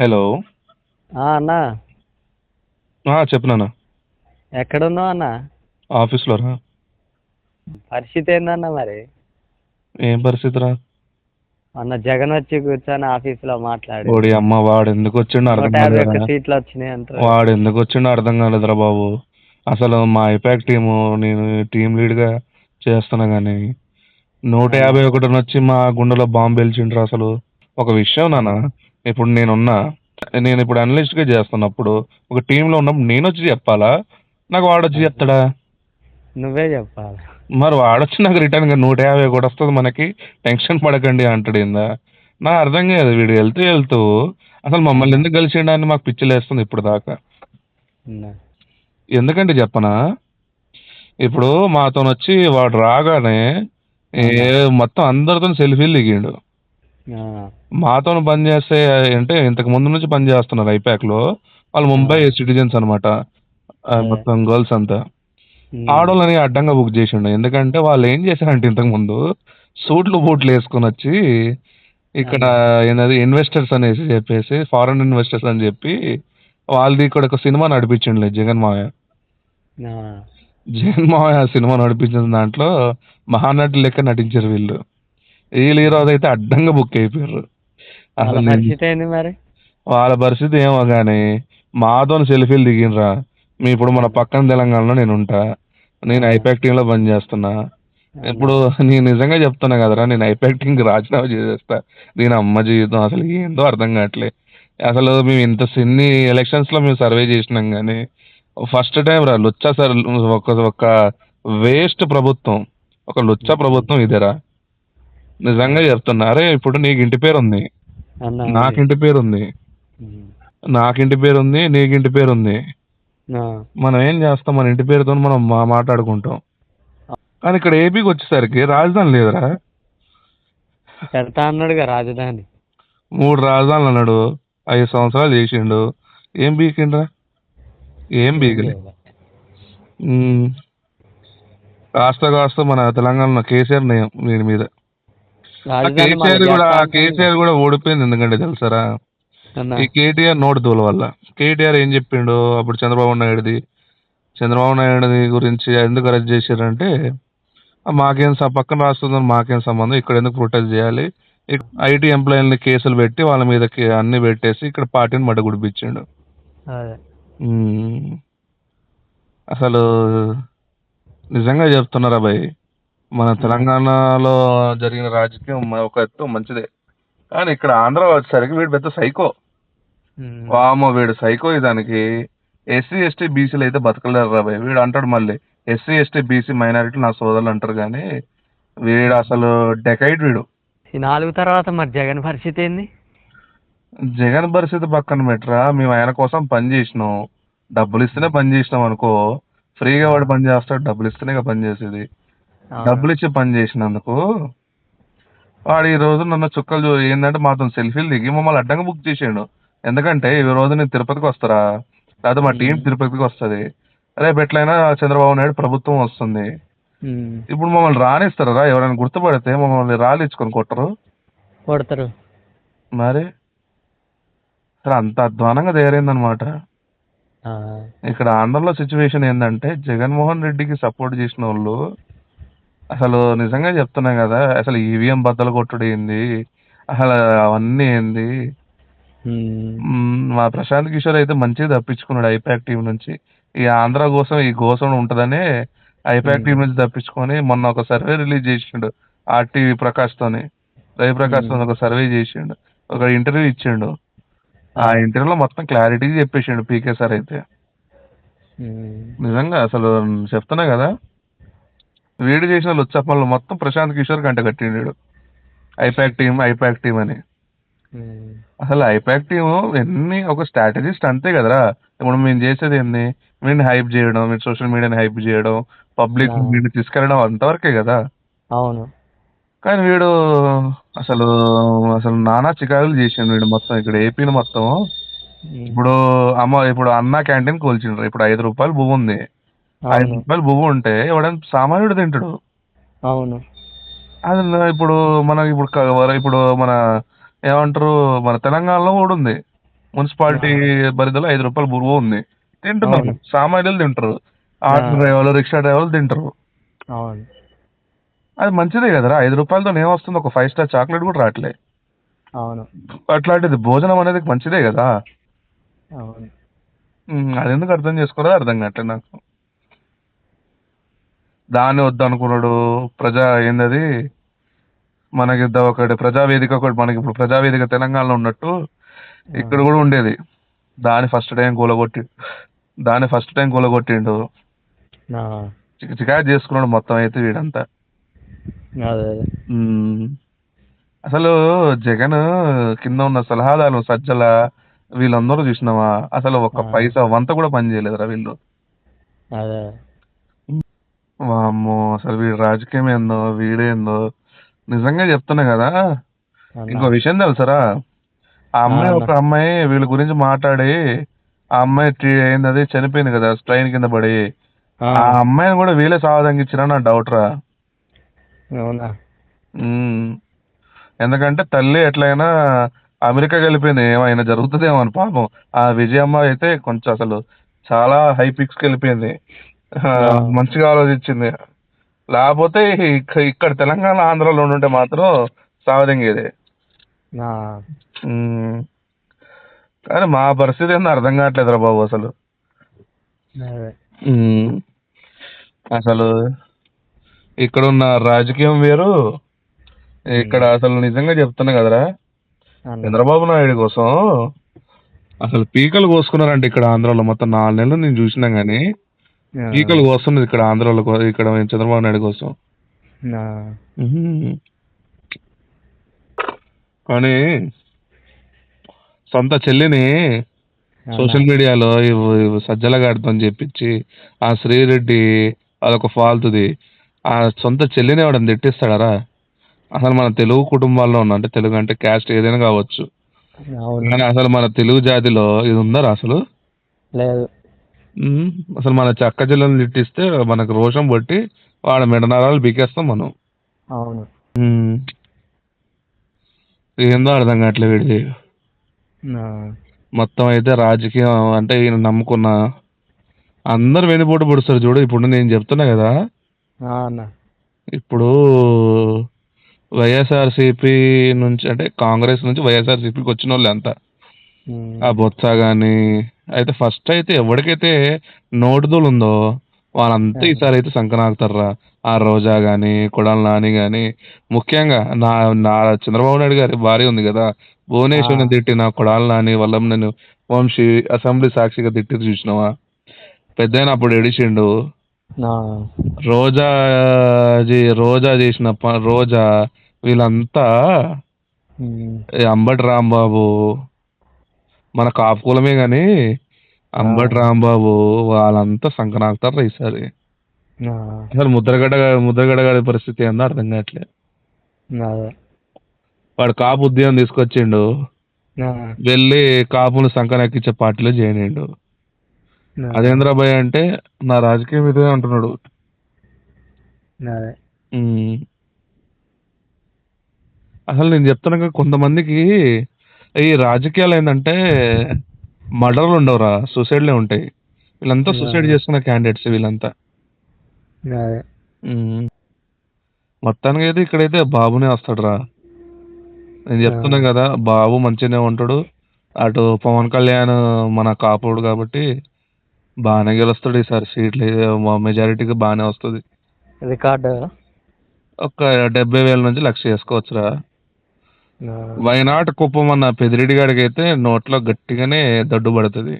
Hello. ఆ, అన్నా. ఆ, చెప్పు నాన్న. ఎక్కడున్నావు అన్న? ఆఫీస్లో రా. పరిస్థితి ఏందన్న మరి? ఏం పరిస్థితి రా? అన్న జగన్ వచ్చి కూర్చొని ఆఫీసులో మాట్లాడి. ఓడి అమ్మ వాడు ఎందుకు వచ్చిండో అర్థం సీట్లు వచ్చినాయి అంటారు వాడు ఎందుకు వచ్చిండో అర్థం కాలేదురా బాబు. అసలు మా ఐపాక్ టీము నేను టీం లీడ్గా చేస్తున్నా కానీ నూట యాభై ఒకటి వచ్చి మా గుండెలో బాంబు పేల్చిండ్రు అసలు. ఒక విషయం నాన్న ఇప్పుడు నేనున్నా నేను ఇప్పుడు అనలిస్ట్గా చేస్తున్నప్పుడు ఒక టీంలో ఉన్నప్పుడు నేను వచ్చి చెప్పాలా? నాకు వాడు వచ్చి చెప్తాడా? నువ్వే చెప్పాలి? మరి వాడొచ్చి నాకు రిటర్న్గా నూట యాభై కూడా వస్తుంది మనకి. టెన్షన్ పడకండి అంటాడు ఏందా నా అర్థం కాదు వీడు వెళ్తూ వెళ్తూ. అసలు మమ్మల్ని ఎందుకు కలిసిండా అని మాకు పిచ్చిలేస్తుంది ఇప్పుడు దాకా. ఎందుకంటే చెప్పనా? ఇప్పుడు మాతో వచ్చి వాడు రాగానే మొత్తం అందరితో సెల్ఫీలు దిగిండు. మాతో పని చేస్తే అంటే ఇంతకు ముందు నుంచి పని చేస్తున్నారు ఐపాక్లో. వాళ్ళు ముంబై సిటిజన్స్ అనమాట మొత్తం గర్ల్స్ అంతా. ఆడోళ్ళని అడ్డంగా బుక్ చేసిండు. ఎందుకంటే వాళ్ళు ఏం చేశారంటే ఇంతకు ముందు సూట్లు బూట్లు వేసుకొని వచ్చి ఇక్కడ ఏంటది ఇన్వెస్టర్స్ అనేసి చెప్పేసి ఫారెన్ ఇన్వెస్టర్స్ అని చెప్పి వాళ్ళది ఇక్కడ ఒక సినిమా నడిపించండి జగన్ మావయ్య. జగన్ మావయ్య సినిమా నడిపించిన దాంట్లో మహానటి లెక్క నటించారు వీళ్ళు. వీళ్ళు ఈరోజు అయితే అడ్డంగా బుక్ అయిపోయారు. అసలు ఏంది మరి? వాళ్ళ పరిస్థితి ఏమో కానీ మాతో సెల్ఫీలు దిగినరా. మీ ఇప్పుడు మన పక్కన తెలంగాణలో నేను ఉంటా. నేను ఐపాక్ టీంలో పని చేస్తున్నా. ఇప్పుడు నేను నిజంగా చెప్తున్నా కదరా నేను ఐపాక్ టీంకి రాజీనామా చేసేస్తా. దీని అమ్మ జీవితం అసలు ఏందో అర్థం కావట్లే. అసలు మేము ఇంత సిన్ని ఎలక్షన్స్లో మేము సర్వే చేసినాం కానీ ఫస్ట్ టైం రా లుచ్చా సార్ ఒక ఒక వేస్ట్ ప్రభుత్వం. ఒక లుచ్చా ప్రభుత్వం ఇదేరా. నిజంగా చెప్తున్నా. అరే ఇప్పుడు నీకు ఇంటి పేరు ఉంది నాకు ఇంటి పేరు ఉంది నాకు ఇంటి పేరు ఉంది నీకు ఇంటి పేరు ఉంది మనం ఏం చేస్తాం? మన ఇంటి పేరుతో మనం మాట్లాడుకుంటాం. కానీ ఇక్కడ ఏపీకి వచ్చేసరికి రాజధాని లేదురా. పెడతా అన్నాడుగా రాజధాని. మూడు రాజధానులు అన్నాడు. ఐదు సంవత్సరాలు చేసిండు. ఏం బీకిండ్రా ఏం బీకలే. కాస్త కాస్త మన తెలంగాణలో కేసీఆర్ నయం దీని మీద. కేసీఆర్ కూడా. కేసీఆర్ కూడా ఓడిపోయింది ఎందుకంటే తెలుసారా? ఈ కేటీఆర్ నోటు దూల వల్ల. కేటీఆర్ ఏం చెప్పిండు? అప్పుడు చంద్రబాబు నాయుడుది. చంద్రబాబు నాయుడుది గురించి ఎందుకు అరెస్ట్ చేశారంటే "ఆ, మాకేం పక్కన రాస్తుందని మాకేం సంబంధం. ఇక్కడ ఎందుకు ప్రొటెస్ట్ చేయాలి? ఐటీ ఎంప్లాయీలని కేసులు పెట్టి వాళ్ళ మీద అన్ని పెట్టేసి ఇక్కడ పార్టీని మడ్డ గుడిపించిండు. అసలు నిజంగా చెప్తున్నారా భయ్? మన తెలంగాణలో జరిగిన రాజకీయం ఒక ఎత్తు మంచిదే. కానీ ఇక్కడ ఆంధ్ర వచ్చేసరికి వీడు పెద్ద సైకో. వామో వీడు సైకో దానికి ఎస్సీ ఎస్టీ బీసీలు అయితే బతకలేరు రా భయ్. వీడు అంటాడు మళ్ళీ ఎస్సీ ఎస్టీ బీసీ మైనారిటీలు నా సోదరులు అంటారు కానీ వీడు అసలు డెకైడ్ వీడు. ఈ నాలుగు తర్వాత మరి జగన్ పరిస్థితి ఏంది? జగన్ పరిస్థితి పక్కన పెట్టరా. మేము ఆయన కోసం పని చేసినాం. డబ్బులు ఇస్తేనే పని చేసినాం అనుకో ఫ్రీగా వాడు పని చేస్తాడు డబ్బులు ఇస్తేనే పని చేసేది. డబ్బులు ఇచ్చి పని చేసినందుకు వాడు ఈ రోజు నన్ను చుక్కలు చూ- ఏంటంటే మాతో సెల్ఫీలు దిగి మమ్మల్ని అడ్డంగా బుక్ చేసాడు. ఎందుకంటే ఈ రోజు నేను తిరుపతికి వస్తారా? లేకపోతే మా టీం తిరుపతికి వస్తుంది. రేపు ఎట్లయినా చంద్రబాబు నాయుడు ప్రభుత్వం వస్తుంది. ఇప్పుడు మమ్మల్ని రానిస్తారా? ఎవరైనా గుర్తుపడితే మమ్మల్ని రాలిచ్చుకొని కొట్టరు. కొడతారు. మరి? అసలు అంత అధ్వానంగా తయారైందనమాట ఇక్కడ ఆంధ్రలో సిచ్యువేషన్ ఏంటంటే జగన్మోహన్ రెడ్డికి సపోర్ట్ చేసిన వాళ్ళు అసలు నిజంగా చెప్తున్నా కదా అసలు ఈవీఎం బద్దలు కొట్టుడు ఏంది? అసలు అవన్నీ ఏంది? మా ప్రశాంత్ కిషోర్ అయితే మంచిగా తప్పించుకున్నాడు ఐపాక్ టీం నుంచి. ఈ ఆంధ్ర కోసం ఈ గోసం ఉంటుందనే ఐపాక్ టీం నుంచి తప్పించుకొని మొన్న ఒక సర్వే రిలీజ్ చేసిండు ఆర్టీవీ ప్రకాష్ తోని. రవి ప్రకాష్ తోని ఒక సర్వే చేసిండు ఒక ఇంటర్వ్యూ ఇచ్చిండు. ఆ ఇంటర్వ్యూలో మొత్తం క్లారిటీ చెప్పేసిండు పీకే సార్ అయితే. నిజంగా అసలు చెప్తున్నా కదా వీడు చేసిన లుచ్చప్పలు మొత్తం ప్రశాంత్ కిషోర్ కంట కట్టిండు ఐపాక్ టీం ఐపాక్ టీం అని. అసలు ఐపాక్ టీం ఎన్ని ఒక స్ట్రాటజిస్ట్ అంతే కదరా. ఇప్పుడు మేము చేసేది ఏంది వీడిని హైప్ చేయడం మీరు సోషల్ మీడియాని హైప్ చేయడం పబ్లిక్. వీడిని తీసుకెళ్ళడం అంతవరకే కదా. అవును. కానీ వీడు అసలు అసలు నానా చికాకులు చేసిండు వీడు మొత్తం ఇక్కడ ఏపీని మొత్తం. ఇప్పుడు అమ్మ ఇప్పుడు అన్న క్యాంటీన్ కూల్చిండ్రు. ఇప్పుడు ఐదు రూపాయలు భూమి ఉంది ఐదు రూపాయలు భూమి ఉంటే ఎవడైనా సామాన్యుడు తింటాడు. అవును. అది ఇప్పుడు మన ఇప్పుడు ఇప్పుడు మన ఏమంటారు మన తెలంగాణలో కూడా ఉంది. మున్సిపాలిటీ పరిధిలో ఐదు రూపాయలు బురువు ఉంది. తింటున్నారు. సామాన్యులు తింటారు. ఆటో. డ్రైవర్లు రిక్షా డ్రైవర్లు తింటారు. అవును. అది మంచిదే కదరా. ఐదు రూపాయలతో ఏమొస్తుంది? ఒక ఫైవ్ స్టార్ చాక్లెట్ కూడా రావట్లే అవును. అట్లాంటిది భోజనం అనేది మంచిదే కదా. అది ఎందుకు అర్థం చేసుకోలేదు? అర్థం కావట్లేదు నాకు. దాన్ని వద్దు అనుకున్నాడు ప్రజా ఏందది? మనకి ఒకటి ప్రజావేదిక ఒకటి మనకి ఇప్పుడు ప్రజావేదిక తెలంగాణలో ఉన్నట్టు ఇక్కడ కూడా ఉండేది. దాన్ని ఫస్ట్ టైం కూలగొట్టి దాన్ని ఫస్ట్ టైం కూలగొట్టిండు. ఆ, చిక చికాకు చేసుకున్నాడు మొత్తం అయితే వీడంతా. అసలు జగన్ కింద ఉన్న సలహాదారు సజ్జల వీళ్ళందరూ చూసినావా? అసలు ఒక్క ఆ. పైసా వంత కూడా పని చేయలేదురా వీళ్ళు. అసలు వీడి రాజకీయం ఏందో వీడేందో నిజంగా చెప్తున్నా కదా. ఇంకో విషయం తెలుసరా? ఆ అమ్మాయి ఒక అమ్మాయి వీళ్ళ గురించి మాట్లాడి ఆ అమ్మాయి టి- ఏందది చనిపోయింది కదా ట్రైన్ కింద పడి. ఆ, అమ్మాయిని కూడా వీళ్ళే సావదంగిచ్చిరా నా డౌట్ రా. ఎందుకంటే తల్లి ఎట్లయినా అమెరికా వెళ్ళిపోయింది ఏమైనా జరుగుతుందేమో అని పాపం. ఆ విజయమ్మ అయితే కొంచెం అసలు చాలా హై పిక్స్ వెళ్ళిపోయింది. మంచిగా ఆలోచించింది. లేకపోతే ఇక్క- ఇక్కడ తెలంగాణ ఆంధ్రాలో ఉండుంటే మాత్రం సావదంగేది. కానీ మా పరిస్థితి ఏందో అర్థం కావట్లేదురా బాబు అసలు. అసలు ఇక్కడ ఉన్న రాజకీయం వేరు. ఇక్కడ అసలు నిజంగా చెప్తున్నా కదరా. చంద్రబాబు నాయుడు కోసం అసలు పీకలు కోసుకున్నారంటే ఇక్కడ ఆంధ్రాలో మొత్తం నాలుగు నెలలు నేను చూసినా గానీ. ఆ, పీకలు కోస్తున్నది ఇక్కడ ఆంధ్రాలో కో- ఇక్కడ చంద్రబాబు నాయుడు కోసం. ఆ. కానీ సొంత చెల్లిని. సోషల్ మీడియాలో ఇవ్- ఇవ్ సజ్జల గారితో చెప్పించి ఆ శ్రీరెడ్డి అదొక ఫాల్తుది. ఆ సొంత చెల్లిని ఎవడని తిట్టిస్తాడరా? అసలు మన తెలుగు కుటుంబాల్లో ఉన్న అంటే తెలుగు అంటే క్యాస్ట్ ఏదైనా కావచ్చు. అవును. కానీ అసలు మన తెలుగు జాతిలో ఇది ఉందరా అసలు? లేదు. అసలు మన చక్క జిల్లని తిట్టిస్తే మనకు రోషం పట్టి వాడ మెడనరాలు బీకేస్తాం మనం. అవును. ఏందో అర్థం కావట్లేదు వీడిది. మొత్తం అయితే రాజకీయం అంటే ఈయన నమ్ముకున్న అందరు వెనుపోటు పొడుస్తారు చూడు. ఇప్పుడు నేను చెప్తున్నా కదా. ఇప్పుడు వైఎస్ఆర్సీపీ నుంచి అంటే కాంగ్రెస్ నుంచి వైఎస్ఆర్సీపీకి వచ్చిన వాళ్ళు అంతా ఆ బొత్స కానీ అయితే ఫస్ట్ అయితే ఎవరికైతే నోటుదోలు ఉందో వాళ్ళంతా. ఈసారి అయితే సంకనాకుతారా ఆ రోజా కానీ కొడాల నాని కానీ ముఖ్యంగా నా నా చంద్రబాబు నాయుడు గారి భార్య ఉంది కదా. భువనేశ్వర్ని ఆ. తిట్టిన కొడాల నాని వల్ల నేను వంశీ అసెంబ్లీ సాక్షిగా తిట్టి చూసినావా? పెద్ద అప్పుడు ఎడిచిండు రోజా రోజా చేసిన రోజా వీళ్ళంతా అంబటి రాంబాబు మన కాపు కులమే గాని అంబటి రాంబాబు వాళ్ళంతా సంకనాకుతారు ఈసారి. అసలు ముద్రగడ్డ ముద్రగడ్డ గారి పరిస్థితి ఏందో అర్థం కావట్లేదు అదే. వాడు కాపు ఉద్యమం తీసుకొచ్చిండు. వెళ్ళి కాపును సంకనెక్కించే పార్టీలో ఆ, అదేంద్రబాయ్ అంటే నా రాజకీయం ఇదే అంటున్నాడు. అసలు నేను చెప్తున్నా కొంతమందికి ఈ రాజకీయాలు ఏంటంటే మర్డర్లు ఉండవురా సూసైడ్లే ఉంటాయి. వీళ్ళంతా సూసైడ్ చేసుకున్న క్యాండిడేట్స్ వీళ్ళంతా. మొత్తానికి అయితే ఇక్కడైతే బాబునే వస్తాడు రా నేను చెప్తున్నా కదా బాబు మంచిగానే ఉంటాడు. అటు పవన్ కళ్యాణ్ మన కాపుడు కాబట్టి బాగానే గెలుస్తాడు ఈసారి సీట్లు మెజారిటీకి బాగానే వస్తుంది. రికార్డు ఒక డెబ్బై వేల నుంచి లక్ష చేసుకోవచ్చురా వైనాట్ కుప్పం అన్న పెదిరెడ్డి గాడికి అయితే నోట్లో గట్టిగానే దడ్డు పడుతుంది.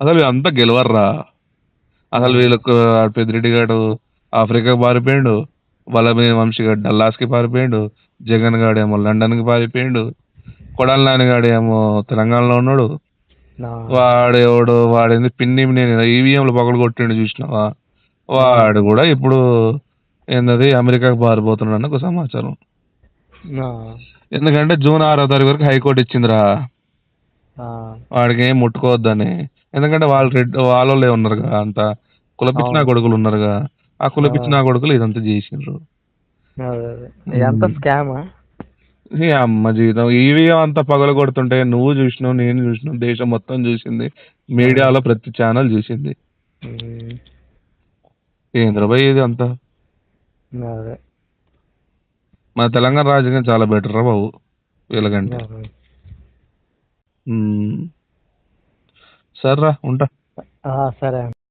అసలు అంతా గెలవర్రా. అసలు వీళ్ళకు పెద్దిరెడ్డి గాడు ఆఫ్రికాకి పారిపోయిండు వల్లభేని వంశీ గాడు డల్లాస్కి పారిపోయిండు జగన్ గాడేమో లండన్కి పారిపోయిండు కొడాల నాని గాడేమో తెలంగాణలో ఉన్నాడు. ఆ, వాడు ఎవడు వాడేంది పిన్ని నేను ఈవీఎంలు పగలు కొట్టిండు చూసినావా? వాడు కూడా ఇప్పుడు ఏందది? అమెరికాకి పారిపోతున్నాడు అని ఒక సమాచారం. ఎందుకంటే జూన్ ఆరో తారీఖు వరకు హైకోర్టు ఇచ్చిందిరా. వాడికి ఏం ముట్టుకోవద్దని. ఎందుకంటే వాళ్ళు రెడ్ వాళ్ళే ఉన్నారుగా అంత. కులపిచ్చిన. కొడుకులు ఉన్నారుగా. ఆ కులపిచ్చిన. కొడుకులు ఇదంతా చేసిండ్రు. అమ్మ జీవితం. ఈవీఎం అంతా పగల కొడుతుంటే నువ్వు చూసినావు నేను చూసినావు దేశం మొత్తం చూసింది. మీడియాలో ప్రతి ఛానల్ చూసింది. ఏంద్రబాయ్ ఇది అంతా? అదే మన తెలంగాణ రాజకీయం చాలా బెటర్ రా బాబు వీళ్ళకంటే. మ్మ్. సర్రా ఉంటా సరే